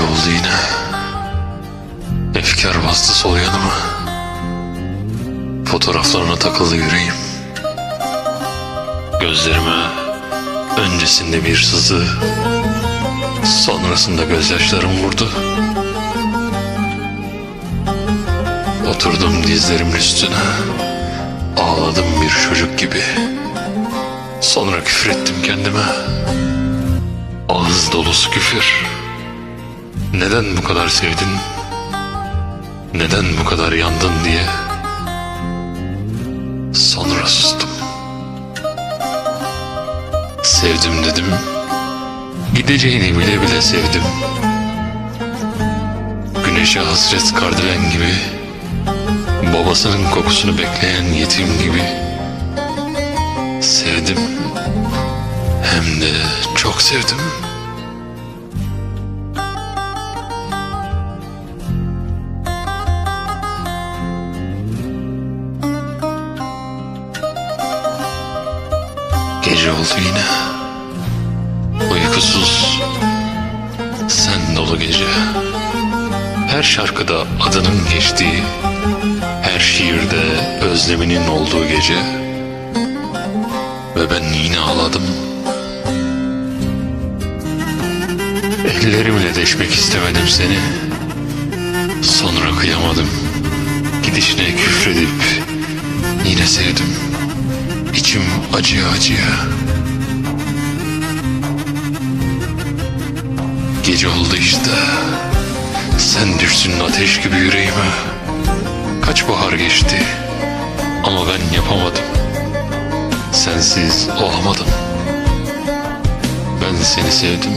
Gece oldu yine. Efkar bastı sol yanıma. Fotoğraflarına takıldı yüreğim. Gözlerime öncesinde bir sızı, sonrasında gözyaşlarım vurdu. Oturdum dizlerimin üstüne, ağladım bir çocuk gibi. Sonra küfrettim kendime. Ağız dolusu küfür. Neden bu kadar sevdin? Neden bu kadar yandın diye. Sonra sustum. Sevdim dedim. Gideceğini bile bile sevdim. Güneşe hasret kardelen gibi. Babasının kokusunu bekleyen yetim gibi. Sevdim. Hem de çok sevdim. Gece oldu yine. Uykusuz. Sen dolu gece. Her şarkıda adının geçtiği, her şiirde özleminin olduğu gece. Ve ben yine ağladım. Ellerimle deşmek istemedim seni. Sonra kıyamadım. Gidişine küfredip yine sevdim. Acıya acıya. Gece oldu işte. Sen düşsün ateş gibi yüreğime. Kaç bahar geçti. Ama ben yapamadım. Sensiz olamadım. Ben seni sevdim.